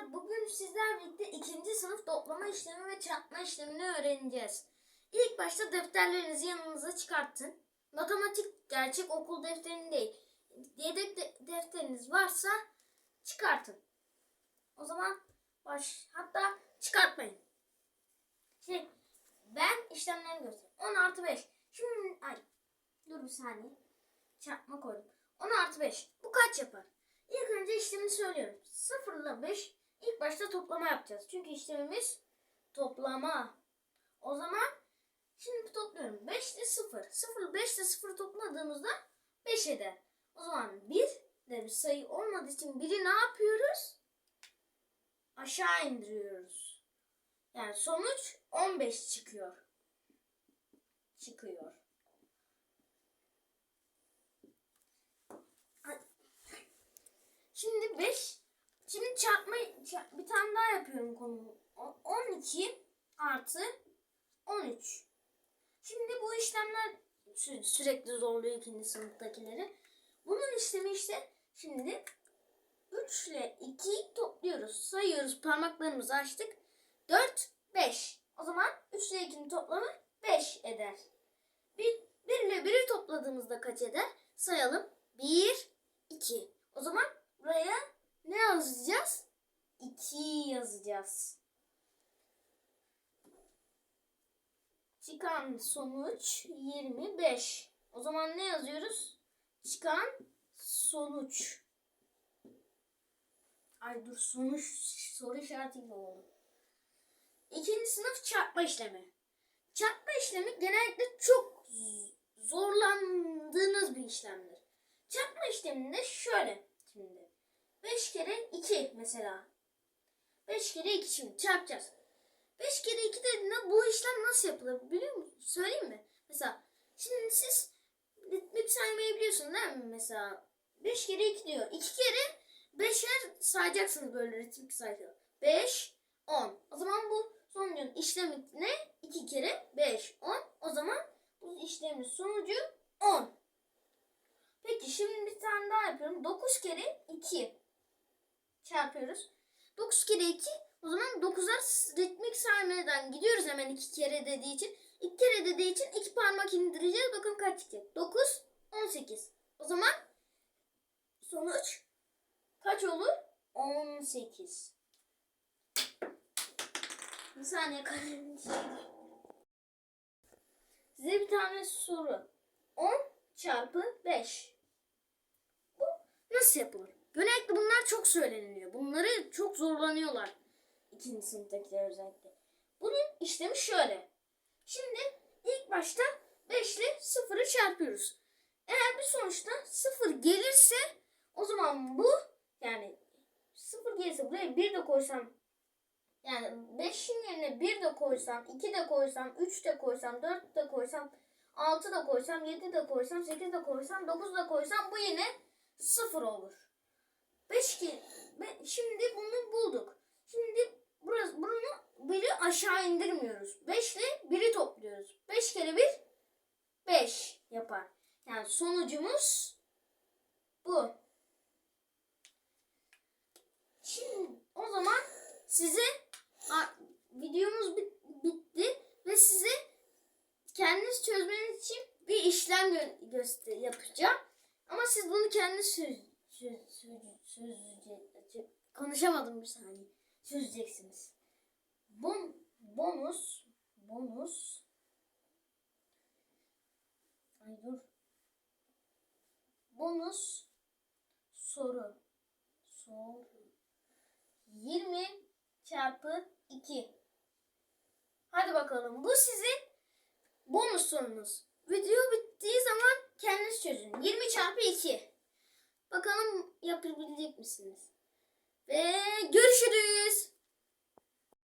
arkadaşlar bugün sizler birlikte ikinci sınıf toplama işlemi ve çarpma işlemini öğreneceğiz. İlk başta defterlerinizi yanınıza çıkartın. Matematik gerçek okul defterini değil. Yedek de- defteriniz varsa çıkartın. O zaman baş hatta çıkartmayın. Şey ben işlemlerini göstereyim. 10 artı 5. Şimdi ay dur bir saniye. Çarpma koydum. 10 artı 5. Bu kaç yapar? İlk önce işlemi söylüyorum. 0 ile 5 ilk başta toplama yapacağız. Çünkü işlemimiz toplama. O zaman şimdi topluyorum. 5 ile 0. 0 ile 5 ile 0 topladığımızda 5 eder. O zaman 1 de bir sayı olmadığı için 1'i ne yapıyoruz? Aşağı indiriyoruz. Yani sonuç 15 çıkıyor. Çıkıyor. Şimdi 5. Bir tane daha yapıyorum konumu. O- 12 artı 13. Şimdi bu işlemler sü- sürekli zorluyor ikinci sınıftakileri. Bunun işlemi işte şimdi 3 ile 2'yi topluyoruz. Sayıyoruz parmaklarımızı açtık. 4, 5. O zaman 3 ile 2'nin toplamı 5 eder. 1, 1 ile 1'i topladığımızda kaç eder? Sayalım. 1, 2. O zaman buraya ne yazacağız? 2 yazacağız. Çıkan sonuç 25. O zaman ne yazıyoruz? Çıkan sonuç. Ay dur sonuç soru işareti gibi oldu. İkinci sınıf çarpma işlemi. Çarpma işlemi genellikle çok zorlandığınız bir işlemdir. Çarpma işleminde şöyle şimdi. 5 kere 2 mesela. 5 kere 2 şimdi çarpacağız. 5 kere 2 dediğinde bu işlem nasıl yapılır biliyor musun? Söyleyeyim mi? Mesela şimdi siz ritmik saymayı biliyorsunuz değil mi? Mesela 5 kere 2 diyor. 2 kere 5'er sayacaksınız böyle ritmik sayı. 5, 10. O zaman bu sonucun işlemi ne? 2 kere 5, 10. O zaman bu işlemin sonucu 10. Peki şimdi bir tane daha yapıyorum. 9 kere 2 çarpıyoruz. 9 kere 2 o zaman 9'ar ritmik saymadan gidiyoruz hemen 2 kere dediği için. 2 kere dediği için 2 parmak indireceğiz. Bakın kaç çıkacak. 9, 18. O zaman sonuç kaç olur? 18. Bir saniye kalemim. Size bir tane soru. 10 çarpı 5. Bu nasıl yapılır? Genellikle bunlar çok söyleniliyor. Bunları çok zorlanıyorlar. İkinci sınıftakiler özellikle. Bunun işlemi şöyle. Şimdi ilk başta 5 ile 0'ı çarpıyoruz. Eğer bir sonuçta 0 gelirse o zaman bu yani 0 gelirse buraya 1 de koysam yani 5'in yerine 1 de koysam, 2 de koysam, 3 de koysam, 4 de koysam, 6 da koysam, 7 de koysam, 8 de koysam, 9 da koysam bu yine 0 olur. 5 ki be- şimdi bunu bulduk. Şimdi burası bunu biri aşağı indirmiyoruz. 5 ile 1'i topluyoruz. 5 kere 1 5 yapar. Yani sonucumuz bu. Şimdi o zaman size videomuz bit- bitti ve size kendiniz çözmeniz için bir işlem gö- göster yapacağım. Ama siz bunu kendiniz söz, konuşamadım bir saniye. Çözeceksiniz. Bon, bonus bonus Ay dur. Bonus soru. Soru. 20 çarpı 2. Hadi bakalım. Bu sizin bonus sorunuz. Video bittiği zaman kendiniz çözün. 20 çarpı 2. Bakalım yapabilecek misiniz? Ve görüşürüz.